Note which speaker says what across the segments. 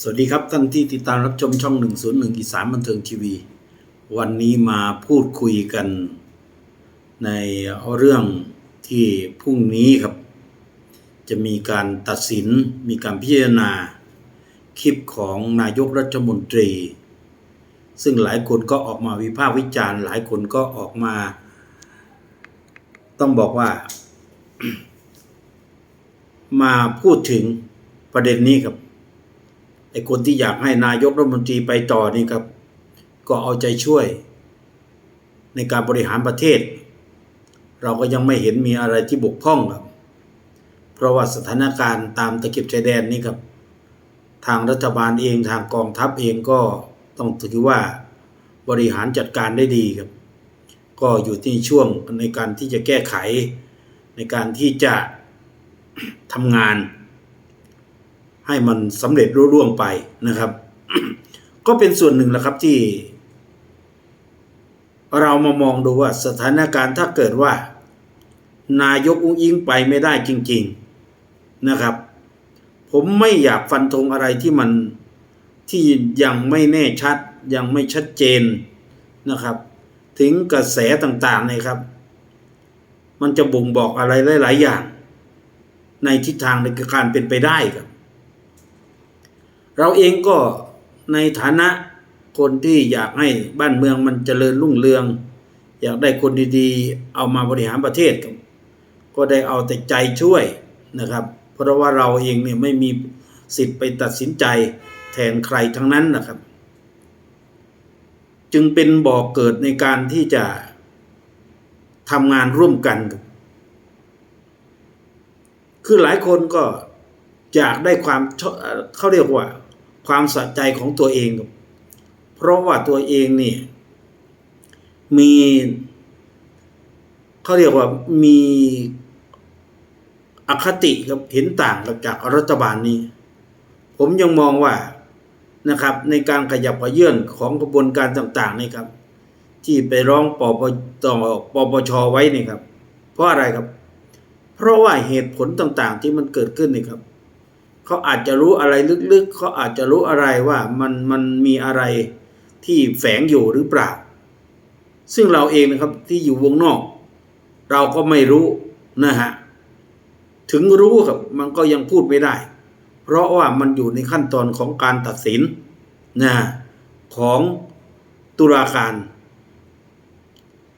Speaker 1: สวัสดีครับท่านที่ติดตามรับชมช่อง 101อีสานบันเทิงทีวี วันนี้มาพูดคุยกัน ในเรื่องที่พรุ่งนี้ครับ จะมีการตัดสินมีการพิจารณา คลิปของนายกรัฐมนตรี ซึ่งหลายคนก็ออกมาวิพากษ์วิจารณ์ หลายคนก็ออกมา ต้องบอกว่า มาพูดถึงประเด็นนี้ครับ อ้คนที่อยากให้นายกรัฐมนตรีไปต่อนี่ครับ ก็เอาใจช่วย ในการบริหารประเทศ เราก็ยังไม่เห็นมีอะไรที่บกพร่องครับ เพราะว่าสถานการณ์ตามตะเข็บชายแดนนี่ครับ ทางรัฐบาลเองทางกองทัพเองก็ต้องถือว่าบริหารจัดการได้ดีครับ ก็อยู่ที่ช่วงในการที่จะแก้ไข ในการที่จะทำงาน ให้มันสำเร็จรุ่ร่วงไปนะครับ ก็เป็นส่วนหนึ่งแหละครับที่ เรามามองดูว่าสถานการณ์ถ้าเกิดว่า นายกอุ้งอิงไปไม่ได้จริง ๆนะครับ ผมไม่อยากฟันธงอะไรที่มันที่ยังไม่แน่ชัด ยังไม่ชัดเจนนะครับ ถึงกระแสต่างๆนี่ยครับ มันจะบ่งบอกอะไรหลาย ๆ อย่าง ในทิศทางในการเป็นไปได้ครับ เราเองก็ในฐานะคนที่อยากให้บ้านเมืองมันเจริญรุ่งเรือง อยากได้คนดีๆ เอามาบริหารประเทศ ก็ได้เอาแต่ใจช่วยนะครับ เพราะว่าเราเองเนี่ยไม่มีสิทธิ์ไปตัดสินใจแทนใครทั้งนั้นนะครับ จึงเป็นบ่อกเกิดในการที่จะทำงานร่วมกัน คือหลายคนก็อยากได้ความเขาเรียกว่า ความสะใจของตัวเอง เพราะว่าตัวเองนี่มีเขาเรียกว่ามีอคติครับเห็นต่างกับจากรัฐบาลนี้ ผมยังมองว่านะครับ ในการขยับขยื่นของกระบวนการต่างๆนี่ครับ ที่ไปร้องปปต่อปปชไว้นี่ครับ เพราะอะไรครับ เพราะว่าเหตุผลต่างๆที่มันเกิดขึ้นนี่ครับ เขาอาจจะรู้อะไรลึกๆเขาอาจจะรู้อะไรว่ามันมันมีอะไรที่แฝงอยู่หรือเปล่า ซึ่งเราเองนะครับที่อยู่วงนอก เราก็ไม่รู้นะฮะถึงรู้ครับมันก็ยังพูดไม่ได้ เพราะว่ามันอยู่ในขั้นตอนของการตัดสินนะของตุลาการ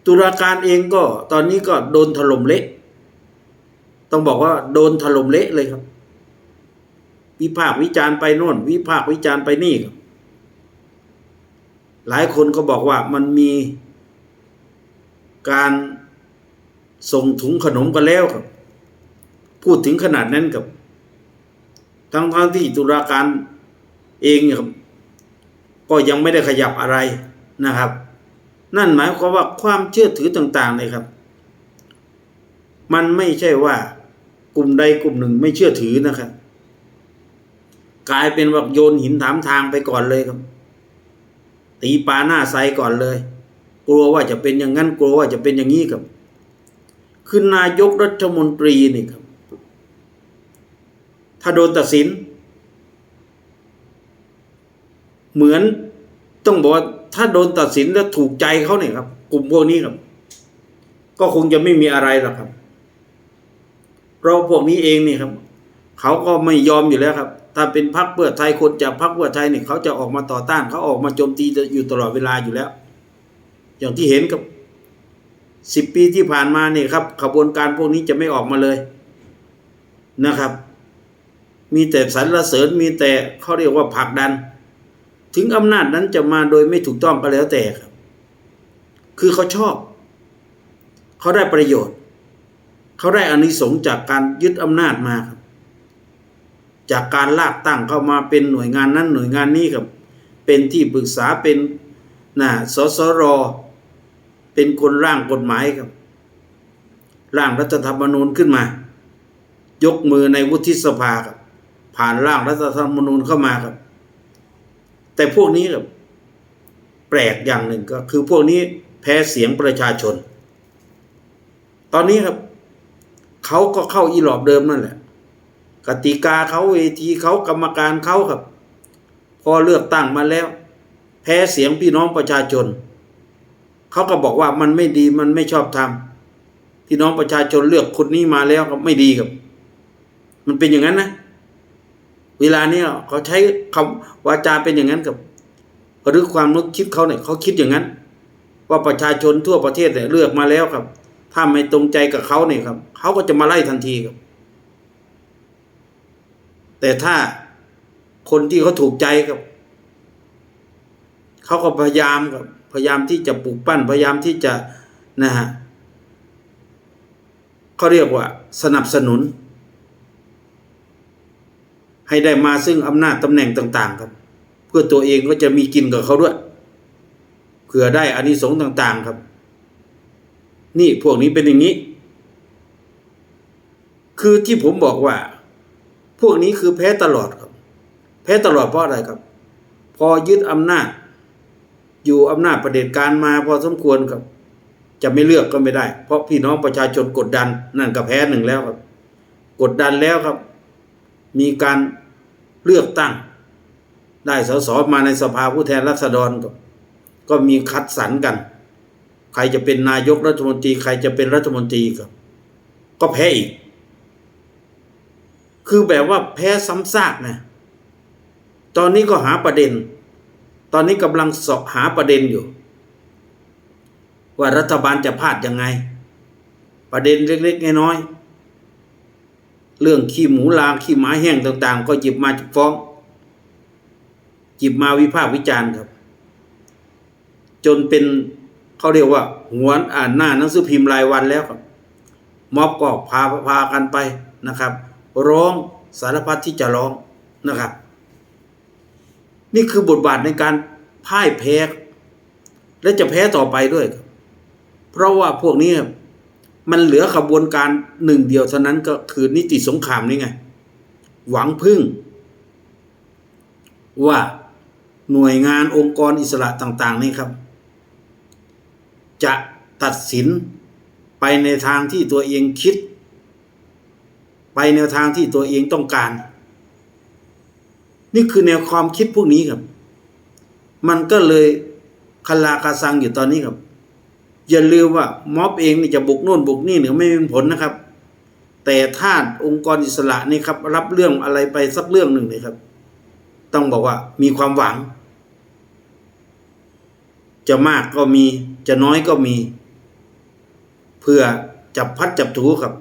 Speaker 1: ตุลาการเองก็ตอนนี้ก็โดนถล่มเละ ต้องบอกว่าโดนถล่มเละเลยครับ วิพากษ์วิจารณ์ไปโน่น วิพากษ์วิจารณ์ไปนี่ครับหลายคนก็บอกว่ามันมีการส่งถุงขนมกันแล้วครับ พูดถึงขนาดนั้นกับ ทั้งทั้งที่ตุลาการเองครับ ก็ยังไม่ได้ขยับอะไรนะครับ นั่นหมายความว่าความเชื่อถือต่างๆเลยครับ มันไม่ใช่ว่ากลุ่มใดกลุ่มหนึ่งไม่เชื่อถือนะครับ กลายเป็นว่าโยนหินถามทางไปก่อนเลยครับ ตีปลาหน้าไซก่อนเลย กลัวว่าจะเป็นอย่างนั้นกลัวว่าจะเป็นอย่างนี้ครับคือนายกรัฐมนตรีนี่ครับ ถ้าโดนตัดสิน เหมือนต้องบอกว่าถ้าโดนตัดสินแล้วถูกใจเขาเนี่ยครับ กลุ่มพวกนี้ครับ ก็คงจะไม่มีอะไรหรอกครับเราพวกนี้เองนี่ครับ เขาก็ไม่ยอมอยู่แล้วครับ ถ้าเป็นพรรคเพื่อไทยคนจากพรรคเพื่อไทยเนี่ยเขาจะออกมาต่อต้านเขาออกมาโจมตีอยู่ตลอดเวลาอยู่แล้ว อย่างที่เห็นกับสิบปีที่ผ่านมาเนี่ยครับ ขบวนการพวกนี้จะไม่ออกมาเลยนะครับ มีแต่สรรเสริญมีแต่เขาเรียกว่าผลักดัน ถึงอำนาจนั้นจะมาโดยไม่ถูกต้องก็แล้วแต่ครับ คือเขาชอบ เขาได้ประโยชน์ เขาได้อานิสงส์จากการยึดอำนาจมาครับ จากการลากตั้งเข้ามาเป็นหน่วยงานนั้นหน่วยงานนี้ครับเป็นที่ปรึกษาเป็นนะสสรเป็นคนร่างกฎหมายครับ ร่างรัฐธรรมนูญขึ้นมา ยกมือในวุฒิสภาครับ ผ่านร่างรัฐธรรมนูญเข้ามาครับ แต่พวกนี้ครับ แปลกอย่างหนึ่งก็คือพวกนี้แพ้เสียงประชาชน ตอนนี้ครับ เขาก็เข้าอีหลอบเดิมนั่นแหละ กติกาเขาเวทีเขากรรมการเขาครับ พอเลือกตั้งมาแล้ว แพ้เสียงพี่น้องประชาชน เขาก็บอกว่ามันไม่ดีมันไม่ชอบทำพี่น้องประชาชนเลือกคนนี้มาแล้วก็ไม่ดีครับ มันเป็นอย่างนั้นนะ เวลาเนี้ยเขาใช้คำวาจาเป็นอย่างนั้นกับหรือความนึกคิดเขาเนี่ยเขาคิดอย่างนั้น ว่าประชาชนทั่วประเทศเนี่ยเลือกมาแล้วครับ ถ้าไม่ตรงใจกับเขาเนี่ยครับเขาก็จะมาไล่ทันทีครับ แต่ถ้าคนที่เขาถูกใจครับเขาก็พยายามครับพยายามที่จะปลูกปั้นพยายามที่จะนะฮะเขาเรียกว่าสนับสนุน ให้ได้มาซึ่งอำนาจตำแหน่งต่าง ๆ ครับ เพื่อตัวเองก็จะมีกินกับเขาด้วยเผื่อได้อานิสงส์ต่าง ๆ ครับ นี่พวกนี้เป็นอย่างนี้ คือที่ผมบอกว่า พวกนี้คือแพ้ตลอดครับ แพ้ตลอดเพราะอะไรครับ พอยึดอำนาจ อยู่อำนาจประเด็จการมาพอสมควรครับ จะไม่เลือกก็ไม่ได้ เพราะพี่น้องประชาชนกดดันนั่นก็แพ้หนึ่งแล้วครับ กดดันแล้วครับ มีการเลือกตั้ง ได้สสมาในสภาผู้แทนราษฎรก็ก็มีคัดสรรกัน ใครจะเป็นนายกรัฐมนตรี ใครจะเป็นรัฐมนตรีครับ ก็แพ้อีก คือแบบว่าแพ้ซ้ำซากนะตอนนี้ก็หาประเด็น ตอนนี้กำลังสาะหาประเด็นอยู่ ว่ารัฐบาลจะพลาดยังไง ประเด็นเล็กๆน้อยๆเรื่องขี้หมูลาขี้หมาแห้งต่าง ๆ ก็หยิบมาฟ้องหยิบมาวิพากษ์วิจารณ์ครับ จนเป็นเขาเรียกว่า หัวอ่านหน้าหนังสือพิมพ์รายวันแล้วครับ ม็อบก็พาพากันไปนะครับ ร้องสารพัดที่จะร้องนะครับ นี่คือบทบาทในการพ่ายแพ้ และจะแพ้ต่อไปด้วย เพราะว่าพวกนี้มันเหลือขบวนการหนึ่งเดียวเท่านั้นก็คือนิติสงครามนี่ไง หวังพึ่ง ว่าหน่วยงานองค์กรอิสระต่าง ๆ นี่ครับ จะตัดสินไปในทางที่ตัวเองคิด ไปแนวทางที่ตัวเองต้องการ นี่คือแนวความคิดพวกนี้ครับ มันก็เลยคลาคาซังอยู่ตอนนี้ครับ อย่าลืมว่าม็อบเองนี่จะบุกโน่นบุกนี่เนี่ยไม่มีผลนะครับ แต่ถ้าองค์กรอิสระนี่ครับ รับเรื่องอะไรไปสักเรื่องหนึ่งเนี่ยครับ ต้องบอกว่ามีความหวัง จะมากก็มีจะน้อยก็มี เพื่อจับพัดจับถูครับ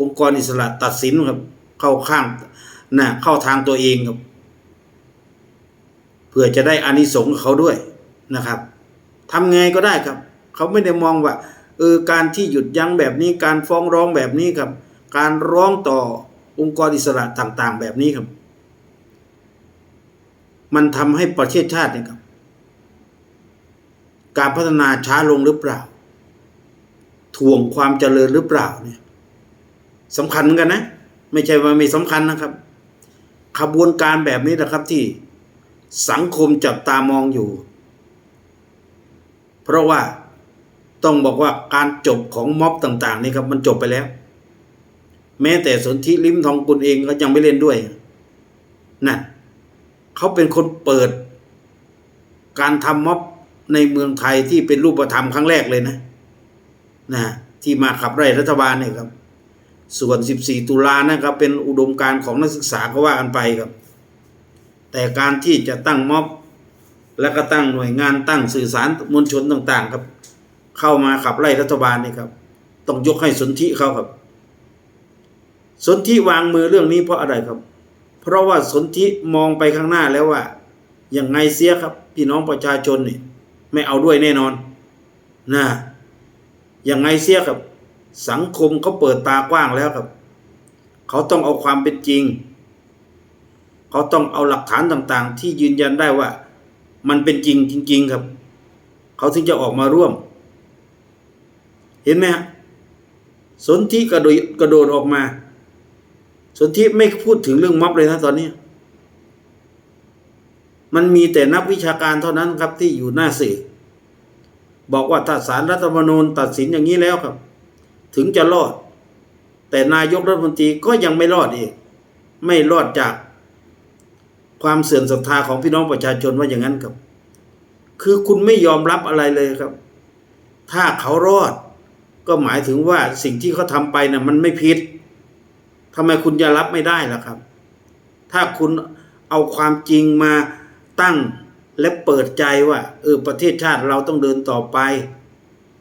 Speaker 1: องค์กรอิสระตัดสินครับ เข้าข้างนะเข้าทางตัวเองครับ เพื่อจะได้อานิสงส์เขาด้วยนะครับทำไงก็ได้ครับ เขาไม่ได้มองว่าเออการที่หยุดยั้งแบบนี้การฟ้องร้องแบบนี้ครับ การร้องต่อองค์กรอิสระต่างๆ แบบนี้ครับ มันทำให้ประเทศชาติเนี่ยครับ การพัฒนาช้าลงหรือเปล่าถ่วงความเจริญหรือเปล่าเนี่ย สำคัญเหมือนกันนะ ไม่ใช่ว่าไม่สำคัญนะครับ ขบวนการแบบนี้นะครับที่สังคมจับตามองอยู่ เพราะว่าต้องบอกว่าการจบของม็อบต่าง ๆ นี่ครับ มันจบไปแล้ว แม้แต่สนธิลิมทองกุลเองก็ยังไม่เล่นด้วยนั่นเขาเป็นคนเปิด การทำม็อบในเมืองไทยที่เป็นรูปธรรมครั้งแรกเลยนะนะที่มาขับไล่รัฐบาลเนี่ยครับ ส่วน 14 ตุลานะครับเป็นอุดมการของนักศึกษาก็ว่ากันไปครับ แต่การที่จะตั้งม็อบ และก็ตั้งหน่วยงานตั้งสื่อสารมวลชนต่างๆครับ เข้ามาขับไล่รัฐบาลนี่ครับ ต้องยกให้สนธิเขาครับ สนธิวางมือเรื่องนี้เพราะอะไรครับ เพราะว่าสนธิมองไปข้างหน้าแล้วว่าอย่างไงเสียครับ พี่น้องประชาชนนี่ไม่เอาด้วยแน่นอนนะอย่างไงเสียครับ สังคมเขาเปิดตากว้างแล้วครับ เขาต้องเอาความเป็นจริง เขาต้องเอาหลักฐานต่างๆ ที่ยืนยันได้ว่า มันเป็นจริงจริง ๆ ครับ เขาถึงจะออกมาร่วม เห็นไหมฮะสนธิกระโดดกระโดดออกมา สนธิไม่พูดถึงเรื่องม็อบเลยนะตอนนี้ มันมีแต่นักวิชาการเท่านั้นครับที่อยู่หน้าสื่อบอกว่าถ้าสารรัฐธรรมนูญตัดสินอย่างนี้แล้วครับ ถึงจะรอด แต่นายกรัฐมนตรีก็ยังไม่รอดอีก ไม่รอดจากความเสื่อมศรัทธาของพี่น้องประชาชนว่าอย่างนั้นครับ คือคุณไม่ยอมรับอะไรเลยครับ ถ้าเขารอด ก็หมายถึงว่าสิ่งที่เขาทำไปนะ่ะมันไม่ผิดทำไมคุณจะรับไม่ได้ล่ะครับ ถ้าคุณเอาความจริงมาตั้งและเปิดใจว่าเออประเทศชาติเราต้องเดินต่อไป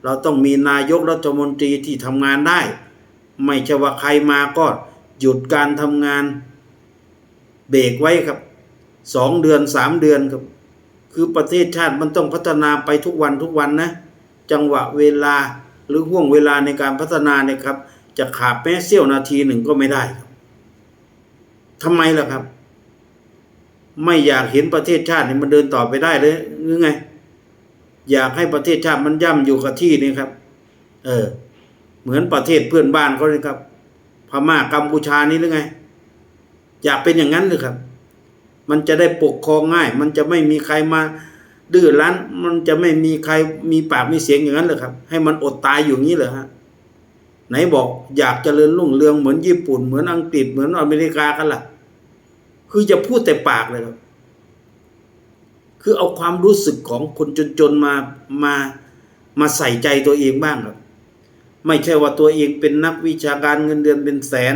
Speaker 1: เราต้องมีนายกรัฐมนตรีที่ทำงานได้ ไม่ใช่ว่าใครมาก็หยุดการทำงาน เบรกไว้ครับสองเดือนสามเดือนครับ คือประเทศชาติมันต้องพัฒนาไปทุกวันทุกวันนะ จังหวะเวลาหรือห่วงเวลาในการพัฒนาเนี่ยครับ จะขาดแม้เสี้ยวนาทีหนึ่งก็ไม่ได้ครับทำไมล่ะครับ ไม่อยากเห็นประเทศชาติเนี่ยมันเดินต่อไปได้เลยหรือไง อยากให้ประเทศชาติมันย่ำอยู่กับที่นี่ครับ เออ เหมือนประเทศเพื่อนบ้านเขาเลยครับ พม่ากัมพูชานี่หรือไง อยากเป็นอย่างนั้นเลยครับ มันจะได้ปกครองง่าย มันจะไม่มีใครมาดื้อรั้น มันจะไม่มีใครมีปากมีเสียงอย่างนั้นเลยครับ ให้มันอดตายอยู่งี้เหรอฮะไหนบอกอยากเจริญรุ่งเรืองเหมือนญี่ปุ่นเหมือนอังกฤษเหมือนอเมริกากันล่ะ คือจะพูดแต่ปากเลยครับ คือเอาความรู้สึกของคนจนๆมามามาใส่ใจตัวเองบ้างครับ ไม่ใช่ว่าตัวเองเป็นนักวิชาการเงินเดือนเป็นแสน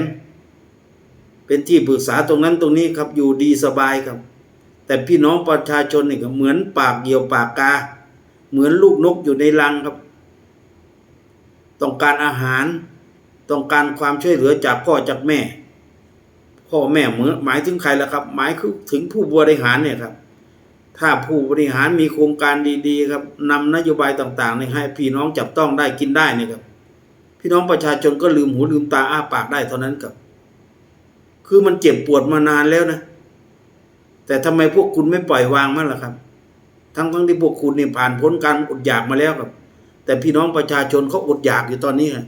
Speaker 1: เป็นที่ปรึกษาตรงนั้นตรงนี้ครับอยู่ดีสบายครับ แต่พี่น้องประชาชนนี่ก็เหมือนปากเหี่ยวปากกา เหมือนลูกนกอยู่ในรังครับ ต้องการอาหาร ต้องการความช่วยเหลือจากพ่อจากแม่ พ่อแม่เหมือนหมายถึงใครล่ะครับ หมายถึงผู้บริหารเนี่ยครับ ถ้าผู้บริหารมีโครงการดีๆครับนำนโยบายต่างๆนี่ให้พี่น้องจับต้องได้กินได้เนี่ยครับ พี่น้องประชาชนก็ลืมหูลืมตาอ้าปากได้เท่านั้นครับ คือมันเจ็บปวดมานานแล้วนะ แต่ทำไมพวกคุณไม่ปล่อยวางมั้งล่ะครับ ทั้งทั้งที่พวกคุณเนี่ยผ่านพ้นการอดอยากมาแล้วครับ แต่พี่น้องประชาชนเขาอดอยากอยู่ตอนนี้ครับ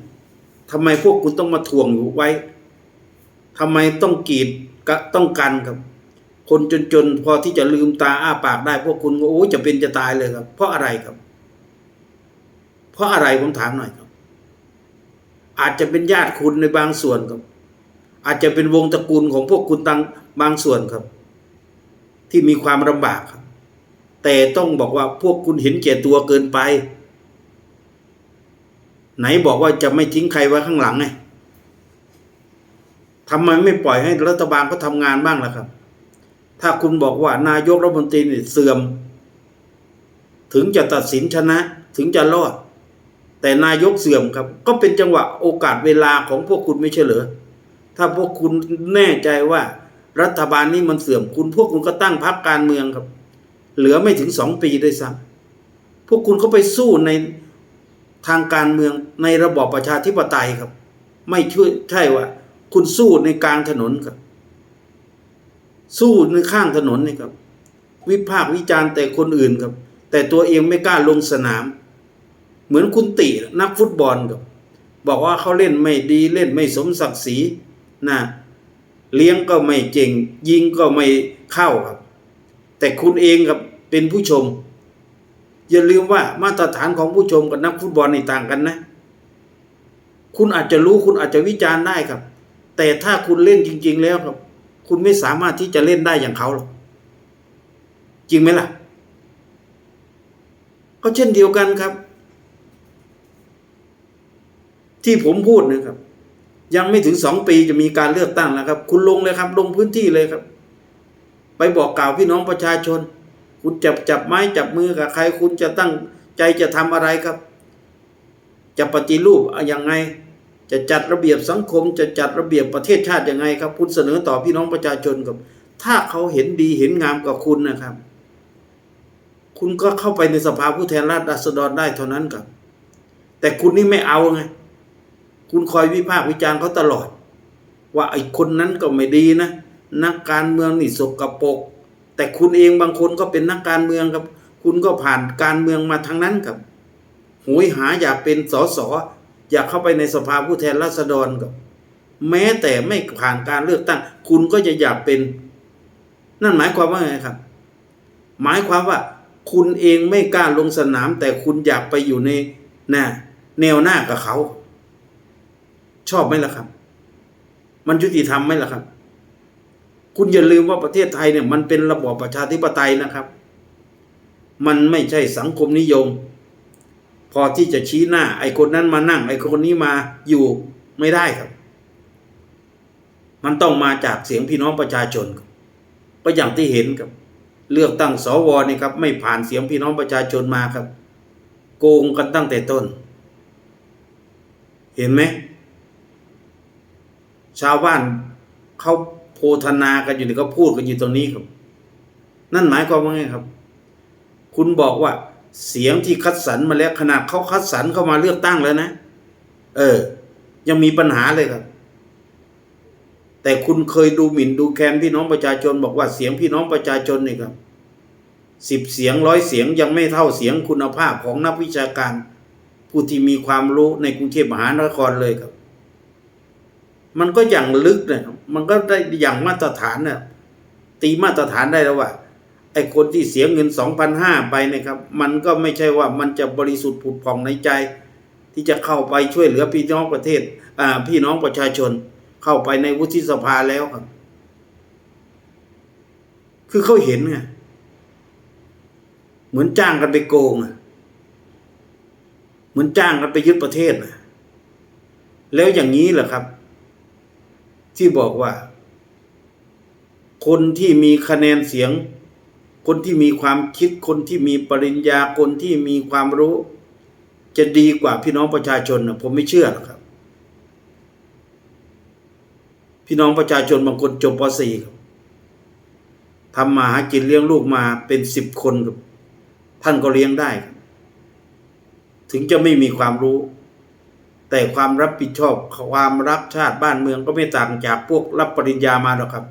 Speaker 1: ทำไมพวกคุณต้องมาถ่วงอยู่ไว้ทำไมต้องกีดกะต้องกันครับ คนจนๆพอที่จะลืมตาอ้าปากได้ พวกคุณก็โอ้จะเป็นจะตายเลยครับ เพราะอะไรครับ เพราะอะไรผมถามหน่อยครับ อาจจะเป็นญาติคุณในบางส่วนครับ อาจจะเป็นวงตระกูลของพวกคุณตังบางส่วนครับ ที่มีความลำบากครับ แต่ต้องบอกว่าพวกคุณเห็นแก่ตัวเกินไป ไหนบอกว่าจะไม่ทิ้งใครไว้ข้างหลังไงทำไมไม่ปล่อยให้รัฐบาลเขาทำงานบ้างล่ะครับ ถ้าคุณบอกว่านายกรัฐมนตรีนี่เสื่อม ถึงจะตัดสินชนะถึงจะรอด แต่นายกเสื่อมครับ ก็เป็นจังหวะโอกาสเวลาของพวกคุณไม่ใช่เหรอถ้าพวกคุณแน่ใจว่ารัฐบาลนี้มันเสื่อมคุณ พวกคุณก็ตั้งพรรคการเมืองครับ เหลือไม่ถึงสองปีด้วยซ้ำพวกคุณก็ไปสู้ในทางการเมืองในระบอบประชาธิปไตยครับ ไม่ช่วยใช่ว่า คุณสู้ในกลางถนนครับ สู้ในข้างถนนนี่ครับ วิพากษ์วิจารณ์แต่คนอื่นครับ แต่ตัวเองไม่กล้าลงสนาม เหมือนคุณตินักฟุตบอลครับ บอกว่าเขาเล่นไม่ดีเล่นไม่สมศักดิ์ศรีนะเลี้ยงก็ไม่เจ๋งยิงก็ไม่เข้าครับ แต่คุณเองครับเป็นผู้ชม อย่าลืมว่ามาตรฐานของผู้ชมกับนักฟุตบอลนี่ต่างกันนะ คุณอาจจะรู้คุณอาจจะวิจารณ์ได้ครับ แต่ถ้าคุณเล่นจริง ๆ แล้วครับ คุณไม่สามารถที่จะเล่นได้อย่างเขาหรอกจริงไหมล่ะ ก็เช่นเดียวกันครับ ที่ผมพูดนะครับ ยังไม่ถึงสองปีจะมีการเลือกตั้งแล้วครับ คุณลงเลยครับ ลงพื้นที่เลยครับ ไปบอกกล่าวพี่น้องประชาชน คุณจับจับไม้จับมือกับใคร คุณจะตั้งใจจะทำอะไรครับ จะปฏิรูปอย่างไง จะจัดระเบียบสังคม จะจัดระเบียบประเทศชาติยังไงครับ คุณเสนอต่อพี่น้องประชาชนครับถ้าเขาเห็นดีเห็นงามกับคุณนะครับ คุณก็เข้าไปในสภาผู้แทนราษฎรได้เท่านั้นครับ แต่คุณนี่ไม่เอาไง คุณคอยวิพากษ์วิจารณ์เขาตลอด ว่าไอ้คนนั้นก็ไม่ดีนะ นักการเมืองนี่สกปรกแต่คุณเองบางคนก็เป็นนักการเมืองครับ คุณก็ผ่านการเมืองมาทั้งนั้นครับหวยหาอยากเป็นสส อยากเข้าไปในสภาผู้แทนราษฎรครับแม้แต่ไม่ผ่านการเลือกตั้ง คุณก็จะอยากเป็น นั่นหมายความว่าไงครับ หมายความว่า คุณเองไม่กล้าลงสนาม แต่คุณอยากไปอยู่ในนะแนวหน้ากับเขา ชอบไหมล่ะครับ มันยุติธรรมไหมล่ะครับ คุณอย่าลืมว่าประเทศไทยเนี่ย มันเป็นระบอบประชาธิปไตยนะครับ มันไม่ใช่สังคมนิยม พอที่จะชี้หน้า ไอ้คนนั้นมานั่ง ไอ้คนนี้มาอยู่ไม่ได้ครับ มันต้องมาจากเสียงพี่น้องประชาชนครับก็อย่างที่เห็นครับ เลือกตั้งสวนี่ครับ ไม่ผ่านเสียงพี่น้องประชาชนมาครับ โกงกันตั้งแต่ต้น เห็นไหมชาวบ้านเขาโพธนากันอยู่นี่เขาพูดกันอยู่ตรงนี้ครับ นั่นหมายความว่าไงครับ คุณบอกว่า เสียงที่คัดสรรมาแล้วขนาดเขาคัดสรรเข้ามาเลือกตั้งแล้วนะ เออ ยังมีปัญหาเลยครับ แต่คุณเคยดูหมิ่นดูแคลนพี่น้องประชาชนบอกว่าเสียงพี่น้องประชาชนนี่ครับสิบเสียงร้อยเสียงยังไม่เท่าเสียงคุณภาพของนักวิชาการ ผู้ที่มีความรู้ในกรุงเทพมหานครเลยครับ มันก็อย่างลึกเนี่ยมันก็ได้อย่างมาตรฐานเนี่ยตีมาตรฐานได้แล้วว่า ไอ้คนที่เสียเงินสองพันห้าไปนะครับ มันก็ไม่ใช่ว่ามันจะบริสุทธิ์ผุดผ่องในใจ ที่จะเข้าไปช่วยเหลือพี่น้องประเทศอ่าพี่น้องประชาชน เข้าไปในวุฒิสภาแล้วครับ คือเขาเห็นไงเหมือนจ้างกันไปโกงอะเหมือนจ้างกันไปยึดประเทศนะแล้วอย่างนี้แหละครับ ที่บอกว่า คนที่มีคะแนนเสียง คนที่มีความคิดคนที่มีปริญญาคนที่มีความรู้ จะดีกว่าพี่น้องประชาชนนะผมไม่เชื่อหรอกครับ พี่น้องประชาชนบางคนจบป .4 ครับทำมาหากินเลี้ยงลูกมาเป็นสิบคนครับท่านก็เลี้ยงได้ครับถึงจะไม่มีความรู้ แต่ความรับผิดชอบความรักชาติบ้านเมืองก็ไม่ต่างจากพวกรับปริญญามาหรอกครับ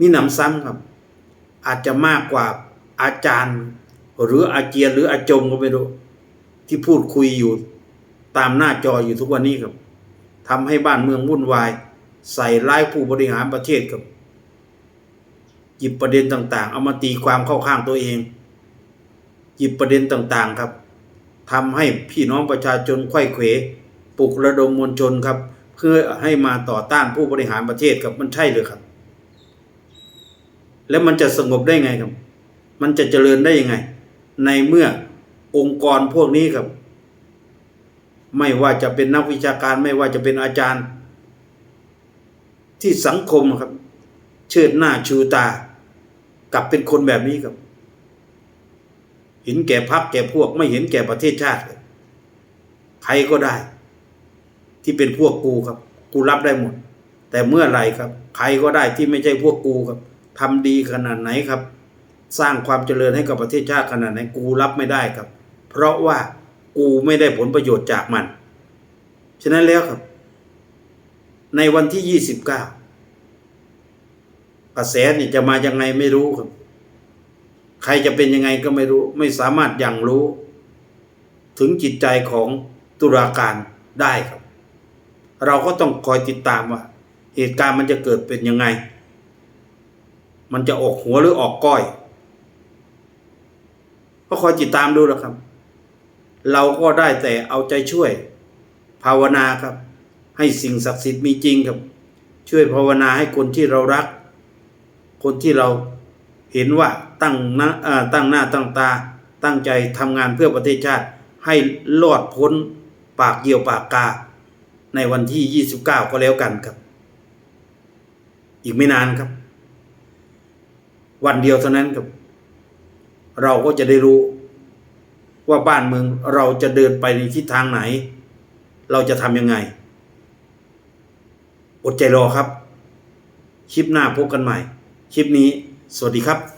Speaker 1: นี่หนำซ้ำครับ อาจจะมากกว่าอาจารย์ หรืออาเจียนหรืออาจมก็ไม่รู้ที่พูดคุยอยู่ตามหน้าจออยู่ทุกวันนี้ครับทำให้บ้านเมืองวุ่นวาย ใส่ร้ายผู้บริหารประเทศครับหยิบประเด็นต่าง ๆ เอามาตีความเข้าข้างตัวเอง หยิบประเด็นต่างๆครับทำให้พี่น้องประชาชนไข้เขวปลุกระดมมวลชนครับ เพื่อให้มาต่อต้านผู้บริหารประเทศครับมันใช่หรือครับ แล้วมันจะสงบได้ไงครับ มันจะเจริญได้ยังไง ในเมื่อองค์กรพวกนี้ครับ ไม่ว่าจะเป็นนักวิชาการไม่ว่าจะเป็นอาจารย์ ที่สังคมครับ เชิดหน้าชูตา กลับเป็นคนแบบนี้ครับ เห็นแก่พักแก่พวก ไม่เห็นแก่ประเทศชาติครับใครก็ได้ ที่เป็นพวกกูครับ กูรับได้หมด แต่เมื่อไรครับ ใครก็ได้ที่ไม่ใช่พวกกูครับ ทำดีขนาดไหนครับ สร้างความเจริญให้กับประเทศชาติขนาดไหนกูรับไม่ได้ครับ เพราะว่ากูไม่ได้ผลประโยชน์จากมัน ฉะนั้นแล้วครับ ในวันที่ยี่สิบเก้ากระแสนี่จะมายังไงไม่รู้ครับ ใครจะเป็นยังไงก็ไม่รู้ ไม่สามารถยังรู้ ถึงจิตใจของตุลาการได้ครับ เราก็ต้องคอยติดตามว่า เหตุการณ์มันจะเกิดเป็นยังไง มันจะออกหัวหรือออกก้อยก็คอยติดตามดูแล้วครับ เราก็ได้แต่เอาใจช่วย ภาวนาครับ ให้สิ่งศักดิ์สิทธิ์มีจริงครับ ช่วยภาวนาให้คนที่เรารัก คนที่เราเห็นว่าตั้งหน้าตั้งหน้าตั้งตา ตั้งใจทำงานเพื่อประเทศชาติ ให้รอดพ้นปากเหี่ยวปากกา ในวันที่ 29 ก็แล้วกันครับ อีกไม่นานครับ วันเดียวเท่านั้นครับ เราก็จะได้รู้ ว่าบ้านเมืองเราจะเดินไปในทิศทางไหน เราจะทำยังไง อดใจรอครับ คลิปหน้าพบกันใหม่ คลิปนี้ สวัสดีครับ